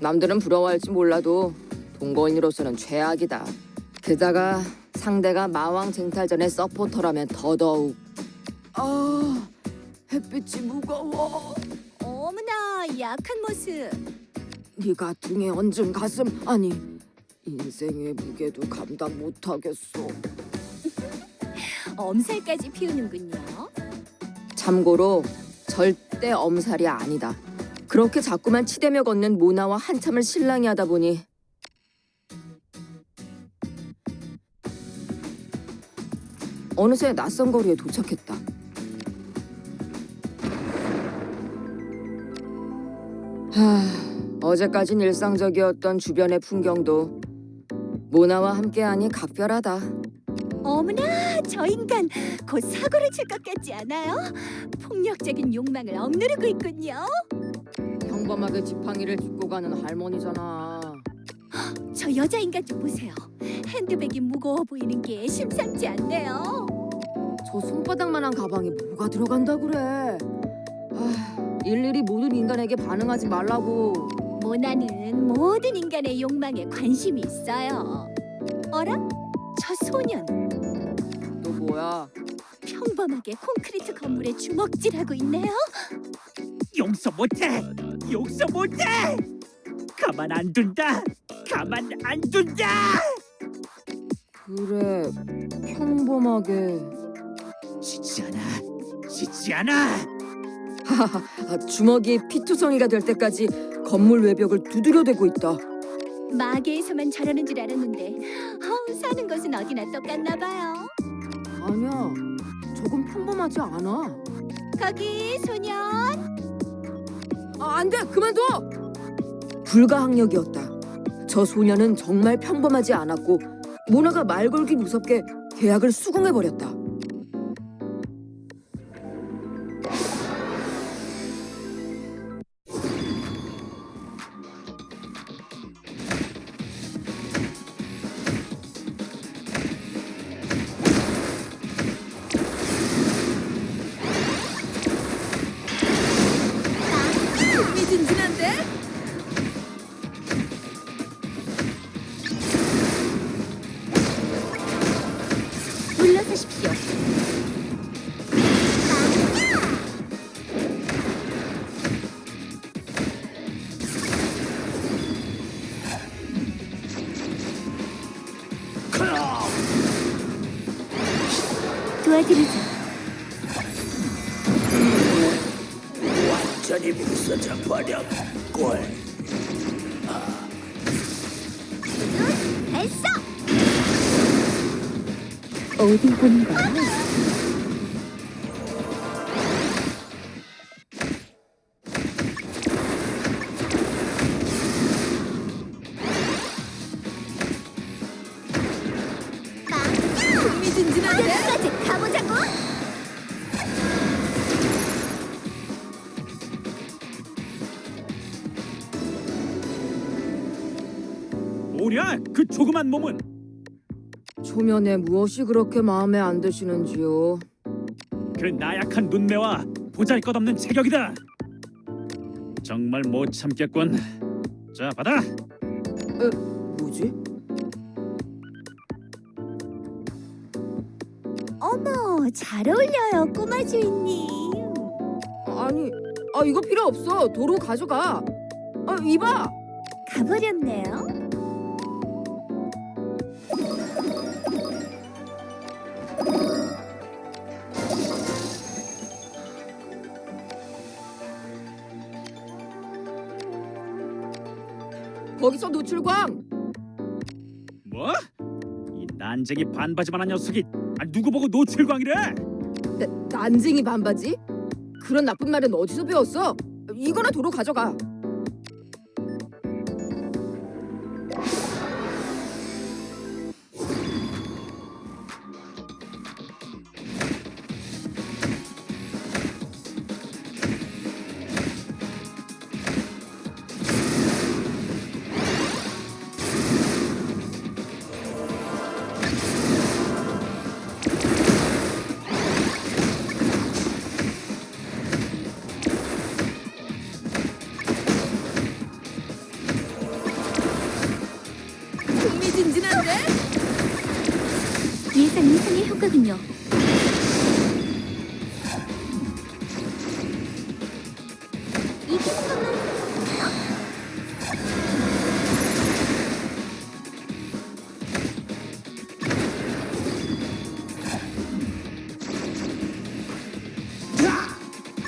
남들은 부러워할지 몰라도 동거인으로서는 최악이다. 게다가 상대가 마왕 쟁탈전의 서포터라면 더더욱. 아, 햇빛이 무거워. 어머나 약한 모습. 네가 등에 얹은 가슴 아니 인생의 무게도 감당 못하겠어. 엄살까지 피우는군요. 참고로 절대 엄살이 아니다. 그렇게 자꾸만 치대며 걷는 모나와 한참을 실랑이 하다 보니 어느새 낯선 거리에 도착했다. 하, 어제까진 일상적이었던 주변의 풍경도 모나와 함께하니 각별하다. 어머나 저 인간 곧 사고를 칠 것 같지 않아요? 폭력적인 욕망을 억누르고 있군요. 평범하게 지팡이를 짚고 가는 할머니잖아. 저 여자 인간 좀 보세요. 핸드백이 무거워 보이는 게 심상치 않네요. 저 손바닥만한 가방에 뭐가 들어간다 그래? 아, 일일이 모든 인간에게 반응하지 말라고. 모나는 모든 인간의 욕망에 관심이 있어요. 어라? 저 소년 너 뭐야? 평범하게 콘크리트 건물에 주먹질하고 있네요. 용서 못해 용서 못해 가만 안 둔다 가만 안 둔다 그래, 평범하게. 지지 않아 지지 않아 아, 주먹이 피투성이가 될 때까지 건물 외벽을 두드려대고 있다. 마계에서만 저러는 줄 알았는데 어, 사는 것은 어디나 똑같나 봐요. 아니야, 조금 평범하지 않아. 거기 소년 아, 안 돼, 그만둬! 불가항력이었다. 저 소녀는 정말 평범하지 않았고 모나가 말 걸기 무섭게 계약을 수긍해 버렸다. 도와드리죠. 완전히 부서져 버렸골 됐어. 어디 보는 그 조그만 몸은 초면에 무엇이 그렇게 마음에 안 드시는지요? 그 나약한 눈매와 보잘것없는 체격이다 정말 못 참겠군 자 받아 뭐지? 어머, 잘 어울려요, 꼬마 주인님. 아니, 아 이거 필요 없어. 도로 가져가. 아 이봐. 가버렸네요. 거기서 노출광. 뭐? 이 난쟁이 반바지만한 녀석이 아, 누구 보고 노출광이래 나, 난쟁이 반바지? 그런 나쁜 말은 어디서 배웠어? 이거나 도로 가져가.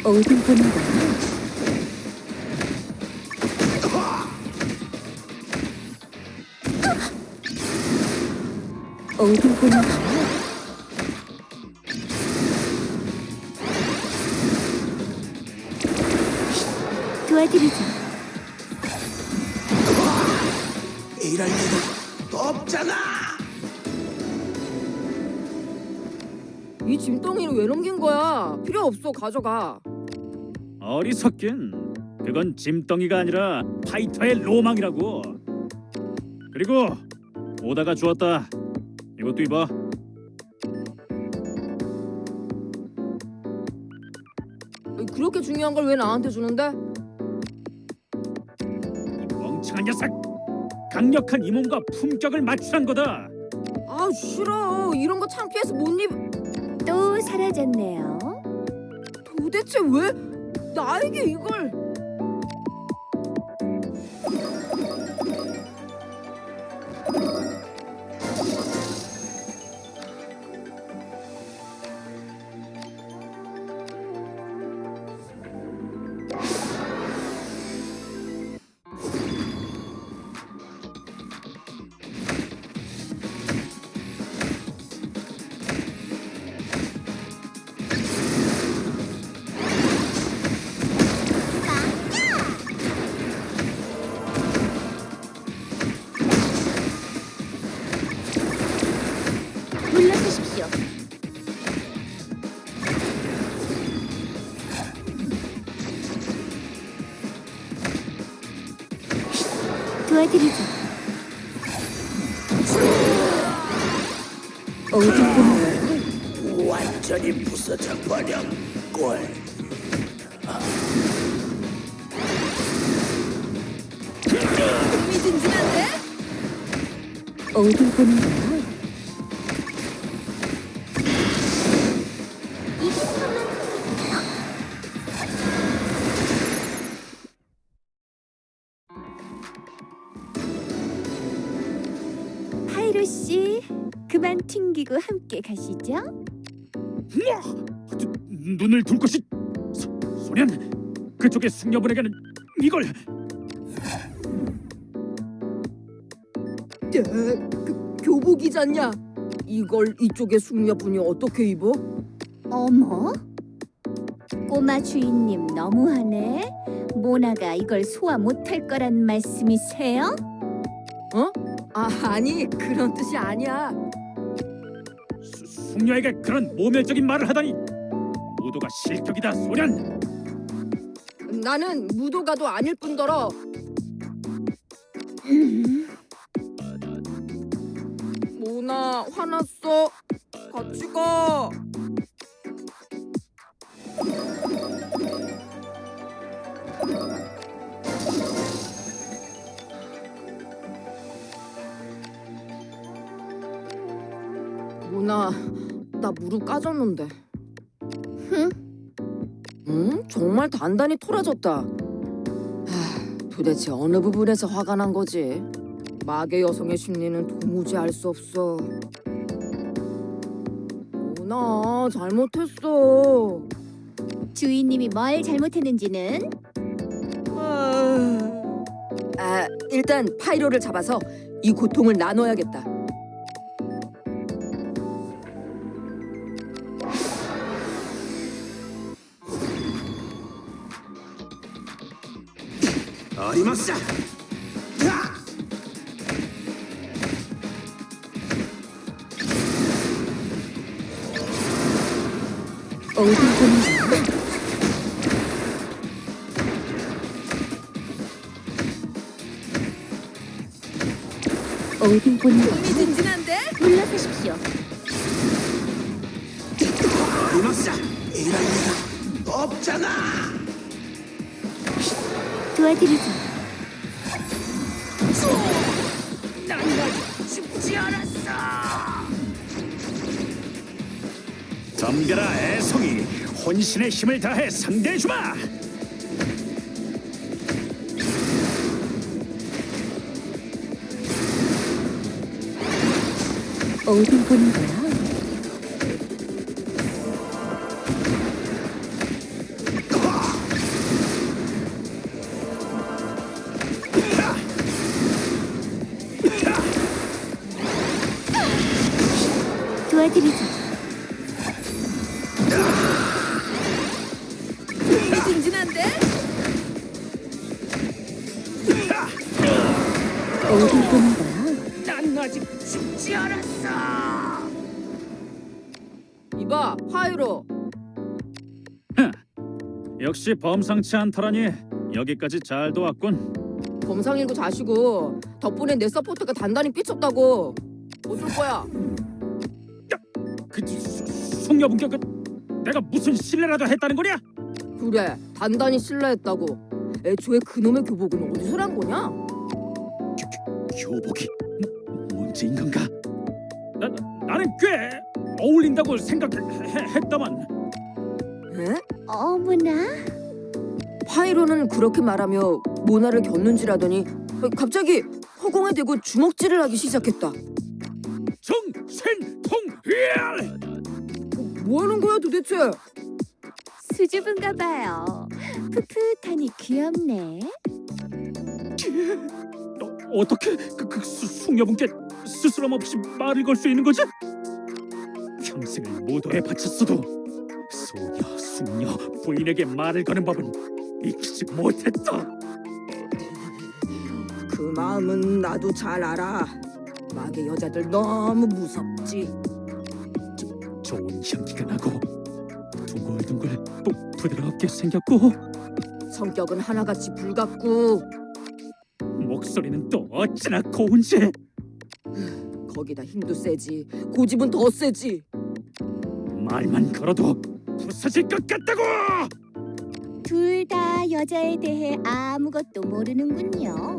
어디 보는 거야? 어디 보는 거야? 도와드리죠. 이럴 리가 없잖아. 이 짐덩이를 왜 넘긴 거야? 필요 없어 가져가. 어리석긴. 그건 짐덩이가 아니라 파이터의 로망이라고. 그리고 오다가 주었다. 이것도 입어. 그렇게 중요한 걸 왜 나한테 주는데? 이 멍청한 녀석. 강력한 이 몸과 품격을 맞추란 거다. 아 싫어. 이런 거 창피해서 못 입. 또 사라졌네요. 도대체 왜 나에게 이걸? 어디 거야? 완전히 부서져 버려. 꼴. 흥미진진한데? 어디 보는 파이로 씨, 그만 튕기고 함께 가시죠. 눈- 눈을 둘 것이 소, 소년 그쪽의 숙녀분에게는 이걸 에, 그, 교복이잖냐? 이걸 이쪽의 숙녀분이 어떻게 입어? 어머, 꼬마 주인님 너무하네. 모나가 이걸 소화 못할 거란 말씀이세요? 아 아니 그런 뜻이 아니야. 수, 숙녀에게 그런 모멸적인 말을 하다니 모두가 실격이다 소년 나는 무도가도 아닐 뿐더러 모나 화났어. 무릎 까졌는데. 흥. 응? 정말 단단히 토라졌다. 하, 도대체 어느 부분에서 화가 난 거지? 마계 여성의 심리는 도무지 알 수 없어. 모나 잘못했어. 주인님이 뭘 잘못했는지는 아, 일단 파이로를 잡아서 이 고통을 나눠야겠다. 어림없어. 야! 어디 거야? 어디 보는 거야? 흥미진진한데? 물러서십시오. 어림없어. 이럴 리가 없잖아. 도와드리죠. 난 아직 죽지 않았어. 덤벼라 애송이 혼신의 힘을 다해 상대해주마 어디 보는 거야? 도와드리죠. 진진한데? 어디 보는 거야? 난 아직 죽지 않았어. 이봐 파이로 역시 범상치 않더라니 여기까지 잘 도왔군 범상일고 자시고 덕분에 내 서포터가 단단히 삐쳤다고 어쩔 거야 그 수- 숙녀분께 그 내가 무슨 신뢰라도 했다는 거냐? 그래 단단히 신뢰했다고 애초에 그놈의 교복은 어디서 난 거냐? 교복이 무- 문제인 건가? 나, 나는 꽤 어울린다고 생각했다만 에? 어머나, 파이로는 그렇게 말하며 모나를 겼는지라더니 갑자기 허공에 대고 주먹질을 하기 시작했다 뭐 하는 거야 도대체 수줍은가 봐요. 풋풋하니 귀엽네. 어, 어떻게 그, 그 수- 숙녀분께 스스럼 없이 말을 걸 수 있는 거지? 평생을 모도에 바쳤어도 소녀, 숙녀, 부인에게 말을 거는 법은 익히지 못했다. 그 마음은 나도 잘 알아 마계 여자들 너무 무섭지 향기가 나고 둥글둥글 부, 부드럽게 생겼고 성격은 하나같이 불같고 목소리는 또 어찌나 고운지 거기다 힘도 세지 고집은 더 세지 말만 걸어도 부서질 것 같다고! 둘 다 여자에 대해 아무것도 모르는군요.